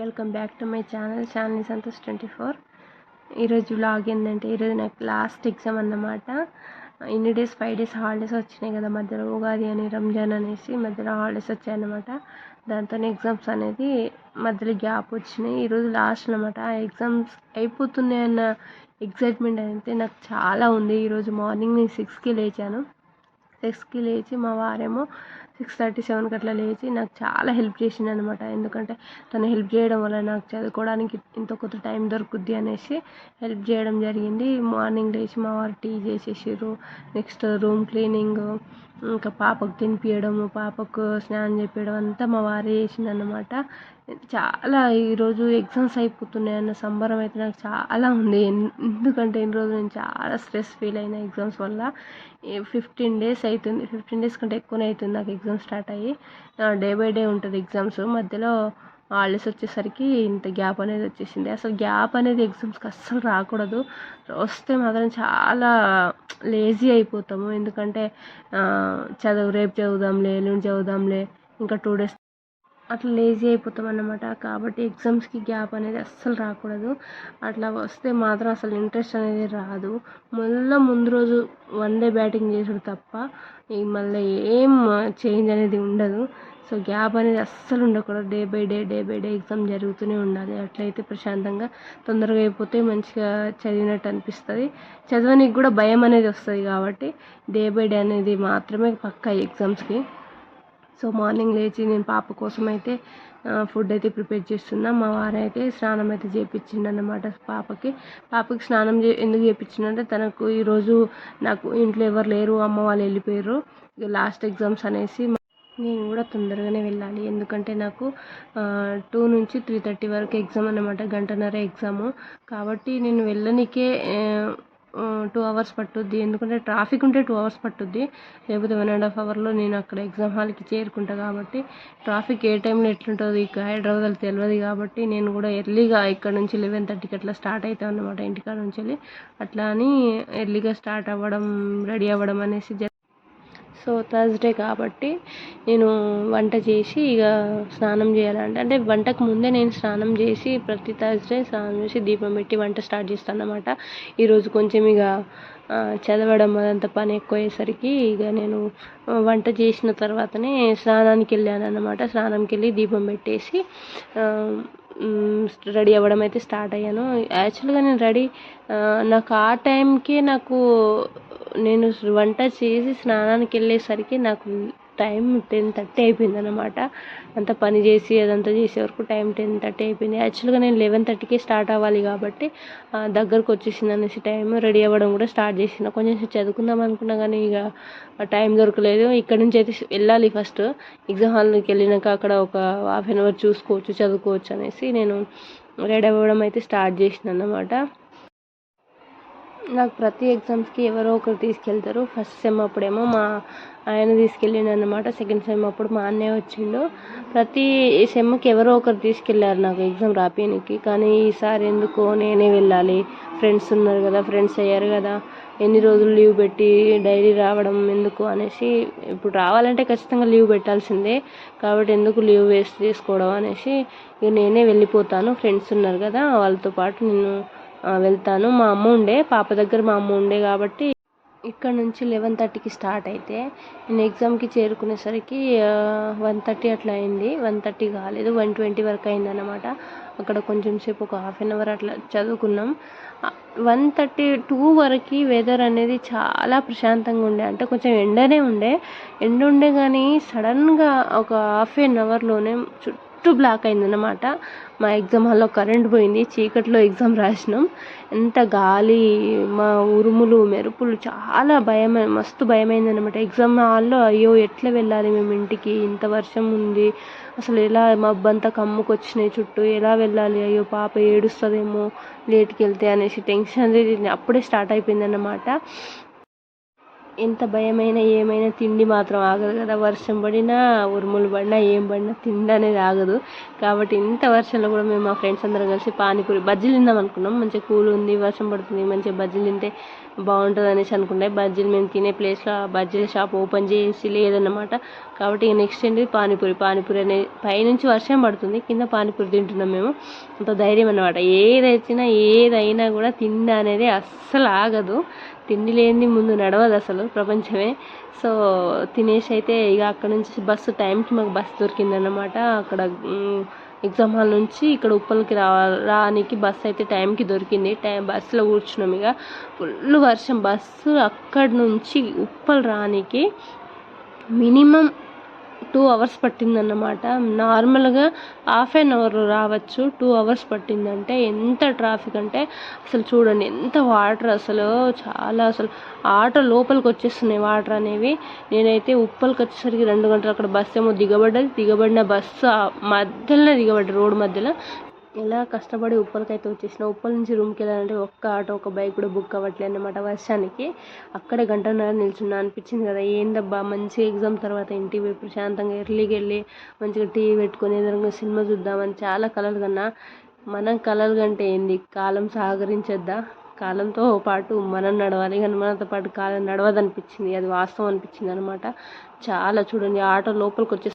Welcome back to my channel షాన్ని Santosh twenty four. ఈరోజు vlog ఏంటంటే ఈరోజు నాకు లాస్ట్ ఎగ్జామ్ అన్నమాట. ఇన్ని డేస్ ఫైవ్ డేస్ హాలిడేస్ వచ్చినాయి కదా మధ్యలో ఉగాది అని రంజాన్ అనేసి మధ్యలో హాలిడేస్ వచ్చాయన్నమాట దాంతో ఎగ్జామ్స్ అనేది మధ్యలో గ్యాప్ వచ్చినాయి. ఈరోజు లాస్ట్ అనమాట ఆ ఎగ్జామ్స్ అయిపోతున్నాయి అన్న ఎగ్జైట్మెంట్ అయితే నాకు చాలా ఉంది. ఈరోజు మార్నింగ్ నేను సిక్స్కి లేచాను. సిక్స్కి లేచి మా వారేమో సిక్స్ థర్టీ సెవెన్కి అట్లా లేచి నాకు చాలా హెల్ప్ చేసింది అనమాట ఎందుకంటే తను హెల్ప్ చేయడం వల్ల నాకు చదువుకోవడానికి ఇంత కొత్త టైం దొరుకుద్ది అనేసి హెల్ప్ చేయడం జరిగింది. మార్నింగ్ లేచి మా వారు టీ చేసేసారు నెక్స్ట్ రూమ్ క్లీనింగ్ ఇంకా పాపకు తినిపించడము పాపకు స్నానం చేపించడం అంతా మా వారే చేసిందనమాట చాలా ఈరోజు ఎగ్జామ్స్ అయిపోతున్నాయి అన్న సంబరం అయితే నాకు చాలా ఉంది. ఎందుకంటే ఇన్ని రోజులు నేను చాలా స్ట్రెస్ ఫీల్ అయిన ఎగ్జామ్స్ వల్ల ఫిఫ్టీన్ డేస్ అవుతుంది ఫిఫ్టీన్ డేస్ కంటే ఎక్కువనే అవుతుంది నాకు ఎగ్జామ్స్ స్టార్ట్ అయ్యి డే బై డే ఉంటుంది ఎగ్జామ్స్ మధ్యలో హాలిడేస్ వచ్చేసరికి ఇంత గ్యాప్ అనేది వచ్చేసింది. అసలు గ్యాప్ అనేది ఎగ్జామ్స్కి అస్సలు రాకూడదు. వస్తే మాత్రం చాలా లేజీ అయిపోతాము. ఎందుకంటే చదువు రేపు చదువుదాంలే ఎల్లుండి చదువుదాంలే ఇంకా టూ డేస్ అట్లా లేజీ అయిపోతాం అన్నమాట. కాబట్టి ఎగ్జామ్స్కి గ్యాప్ అనేది అస్సలు రాకూడదు. అట్లా వస్తే మాత్రం అసలు ఇంట్రెస్ట్ అనేది రాదు. మళ్ళీ ముందు రోజు వన్ డే బ్యాటింగ్ చేసుడు తప్ప మళ్ళీ ఏం చేంజ్ అనేది ఉండదు. సో గ్యాప్ అనేది అస్సలు ఉండకూడదు. Day by day day by day exam జరుగుతూనే ఉండాలి. అట్లయితే ప్రశాంతంగా తొందరగా అయిపోతే మంచిగా చదివినట్టు అనిపిస్తుంది. చదవనికి కూడా భయం అనేది వస్తుంది కాబట్టి డే బై డే అనేది మాత్రమే పక్కా ఎగ్జామ్స్కి సో మార్నింగ్ లేచి నేను పాప కోసం అయితే ఫుడ్ అయితే ప్రిపేర్ చేస్తున్నా. మా వారైతే స్నానం అయితే చేయించిండు అన్నమాట పాపకి. పాపకి స్నానం చే ఎందుకు చేయించిండంటే తనకు ఈరోజు నాకు ఇంట్లో ఎవరు లేరు అమ్మ వాళ్ళు వెళ్ళిపోయారు. లాస్ట్ ఎగ్జామ్స్ అనేసి నేను కూడా తొందరగానే వెళ్ళాలి. ఎందుకంటే నాకు టూ నుంచి త్రీ థర్టీ వరకు ఎగ్జామ్ అనమాట గంటన్నర ఎగ్జాము కాబట్టి నేను వెళ్ళనికే టూ అవర్స్ పట్టుద్ది. ఎందుకంటే ట్రాఫిక్ ఉంటే టూ అవర్స్ పట్టుద్ది. లేకపోతే వన్ అండ్ హాఫ్ అవర్లో నేను అక్కడ ఎగ్జామ్ హాల్కి చేరుకుంటా కాబట్టి ట్రాఫిక్ ఏ టైంలో ఎట్లుంటుంది ఇక హైదరాబాద్లో తెలియదు కాబట్టి నేను కూడా ఎర్లీగా ఇక్కడ నుంచి లెవెన్ థర్టీకి అట్లా స్టార్ట్ అవుతాం అన్నమాట ఇంటికాడ నుంచి అట్లా అని ఎర్లీగా స్టార్ట్ అవ్వడం రెడీ అవ్వడం అనేసి సో థర్స్డే కాబట్టి నేను వంట చేసి ఇక స్నానం చేయాలంటే అంటే వంటకు ముందే నేను స్నానం చేసి ప్రతి థర్స్డే స్నానం చేసి దీపం పెట్టి వంట స్టార్ట్ చేస్తాను అన్నమాట ఈరోజు కొంచెం ఇక చదవడం అదంతా పని ఎక్కువయ్యేసరికి ఇక నేను వంట చేసిన తర్వాతనే స్నానానికి వెళ్ళాను అన్నమాట స్నానంకి వెళ్ళి దీపం పెట్టేసి రెడీ అవ్వడం అయితే స్టార్ట్ అయ్యాను. యాక్చువల్గా నేను రెడీ నాకు ఆ టైంకే నాకు నేను వంట చేసి స్నానానికి వెళ్ళేసరికి నాకు టైం టెన్ థర్టీ అయిపోయింది అనమాట అంత పని చేసి అదంతా చేసే వరకు టైం టెన్ థర్టీ అయిపోయింది. యాక్చువల్గా నేను లెవెన్ థర్టీకే స్టార్ట్ అవ్వాలి కాబట్టి దగ్గరకు వచ్చేసింది అనేసి టైం రెడీ అవ్వడం కూడా స్టార్ట్ చేసిన కొంచెం చదువుకుందాం అనుకున్నా కానీ ఇక టైం దొరకలేదు. ఇక్కడ నుంచి అయితే వెళ్ళాలి ఫస్ట్. ఎగ్జామ్ హాల్కి వెళ్ళినాక అక్కడ ఒక హాఫ్ అన్ అవర్ చూసుకోవచ్చు చదువుకోవచ్చు అనేసి నేను రెడీ అవ్వడం అయితే స్టార్ట్ చేసిన అన్నమాట నాకు ప్రతి ఎగ్జామ్స్కి ఎవరో ఒకరు తీసుకెళ్తారు. ఫస్ట్ సెమ్ అప్పుడేమో మా ఆయన తీసుకెళ్ళిండు అనమాట సెకండ్ సెమ్ అప్పుడు మా అన్నయ్య వచ్చిండు. ప్రతి సెమ్కి ఎవరో ఒకరు తీసుకెళ్ళారు నాకు ఎగ్జామ్ రాపియనికి కానీ ఈసారి ఎందుకో నేనే వెళ్ళాలి. ఫ్రెండ్స్ ఉన్నారు కదా ఫ్రెండ్స్ అయ్యారు కదా. ఎన్ని రోజులు లీవ్ పెట్టి డైలీ రావడం ఎందుకు అనేసి ఇప్పుడు రావాలంటే ఖచ్చితంగా లీవ్ పెట్టాల్సిందే. కాబట్టి ఎందుకు లీవ్ వేస్ట్ చేసుకోవడం అనేసి ఇక నేనే వెళ్ళిపోతాను. ఫ్రెండ్స్ ఉన్నారు కదా వాళ్ళతో పాటు నేను వెళ్తాను. మా అమ్మ ఉండే పాప దగ్గర మా అమ్మ ఉండే కాబట్టి ఇక్కడ నుంచి లెవెన్ థర్టీకి స్టార్ట్ అయితే నేను ఎగ్జామ్కి చేరుకునేసరికి వన్ థర్టీ అట్లా అయింది. వన్ థర్టీ కాలేదు వన్ ట్వంటీ వరకు అయిందన్నమాట. అక్కడ కొంచెం సేపు ఒక హాఫ్ అన్ అవర్ అట్లా చదువుకున్నాం. వన్ థర్టీ టూ వరకు వెదర్ అనేది చాలా ప్రశాంతంగా ఉండే. అంటే కొంచెం ఎండనే ఉండే. ఎండ ఉండే కానీ సడన్గా ఒక హాఫ్ అన్ అవర్లోనే చుట్టూ బ్లాక్ అయిందనమాట మా ఎగ్జామ్ హాల్లో కరెంట్ పోయింది. చీకట్లో ఎగ్జామ్ రాసినాం. ఎంత గాలి మా ఉరుములు మెరుపులు చాలా భయం మస్తు భయమైందనమాట ఎగ్జామ్ హాల్లో అయ్యో ఎట్లా వెళ్ళాలి మేము ఇంటికి? ఇంత వర్షం ఉంది. అసలు ఎలా మబ్బంతా కమ్ముకొచ్చినాయి చుట్టూ? ఎలా వెళ్ళాలి? అయ్యో పాప ఏడుస్తుందేమో లేట్కి వెళ్తే అనేసి టెన్షన్ అనేది అప్పుడే స్టార్ట్ అయిపోయిందన్నమాట. ఎంత భయమైనా ఏమైనా తిండి మాత్రం ఆగదు కదా. వర్షం పడినా ఉరుములు పడినా ఏం పడినా తిండి అనేది ఆగదు. కాబట్టి ఇంత వర్షంలో కూడా మేము మా ఫ్రెండ్స్ అందరం కలిసి పానీపూరి బజ్జీలు తిందాం అనుకున్నాం. మంచిగా కూల్ ఉంది వర్షం పడుతుంది మంచిగా బజ్జీలు తింటే బాగుంటుంది అనేసి అనుకుంటే బజ్జీలు మేము తినే ప్లేస్లో బజ్జీల షాప్ ఓపెన్ చేసి లేదన్నమాట. కాబట్టి ఇక నెక్స్ట్ ఏంటి? పానీపూరి. పానీపూరి అనే పైనుంచి వర్షం పడుతుంది కింద పానీపూరి తింటున్నాం మేము. అంత ధైర్యం అన్నమాట. ఏదైనా ఏదైనా కూడా తిండి అనేది అస్సలు ఆగదు. తిండి లేనిది ముందు నడవదు అసలు ప్రపంచమే. సో తినేసి అయితే ఇక అక్కడ నుంచి బస్సు టైంకి మాకు బస్సు దొరికిందన్నమాట. అక్కడ ఎగ్జామ్ హాల్ నుంచి ఇక్కడ ఉప్పల్కి రా రానికి బస్సు అయితే టైంకి దొరికింది. టైం బస్సులో కూర్చున్నాం ఇక. ఫుల్ వర్షం. బస్సు అక్కడి నుంచి ఉప్పల్ రానికి మినిమం టూ అవర్స్ పట్టిందన్నమాట. నార్మల్గా హాఫ్ అన్ అవర్ రావచ్చు టూ అవర్స్ పట్టిందంటే. ఎంత ట్రాఫిక్ అంటే అసలు చూడండి ఎంత వాటర్ అసలు చాలా అసలు ఆటో లోపలికి వచ్చేస్తున్నాయి వాటర్ అనేవి. నేనైతే ఉప్పలకి వచ్చేసరికి రెండు గంటలు అక్కడ బస్సు ఏమో దిగబడ్డది. దిగబడిన బస్సు మధ్యలోనే దిగబడ్డది రోడ్డు మధ్యలో. ఎలా కష్టపడి ఉప్పలకైతే వచ్చేసిన ఉప్పల్ నుంచి రూమ్కి వెళ్ళాలంటే ఒక్క ఆటో ఒక బైక్ కూడా బుక్ అవ్వట్లేదు అనమాట వర్షానికి. అక్కడే గంటన్నర నిల్చున్నా అనిపించింది కదా ఏందబ్బా మంచి ఎగ్జామ్ తర్వాత ఇంటికి పోయి ప్రశాంతంగా ఎర్లీకి వెళ్ళి మంచిగా టీవీ పెట్టుకొని ఏదైనా సినిమా చూద్దామని చాలా కలలు కన్నా మనం కలలు కంటే ఏంది కాలం సహకరించద్దా? కాలంతో పాటు మనం నడవాలి కానీ మనతో పాటు కాలం నడవదనిపించింది అది వాస్తవం అనిపించింది అనమాట చాలా చూడండి ఆటో లోపలికి వచ్చేసి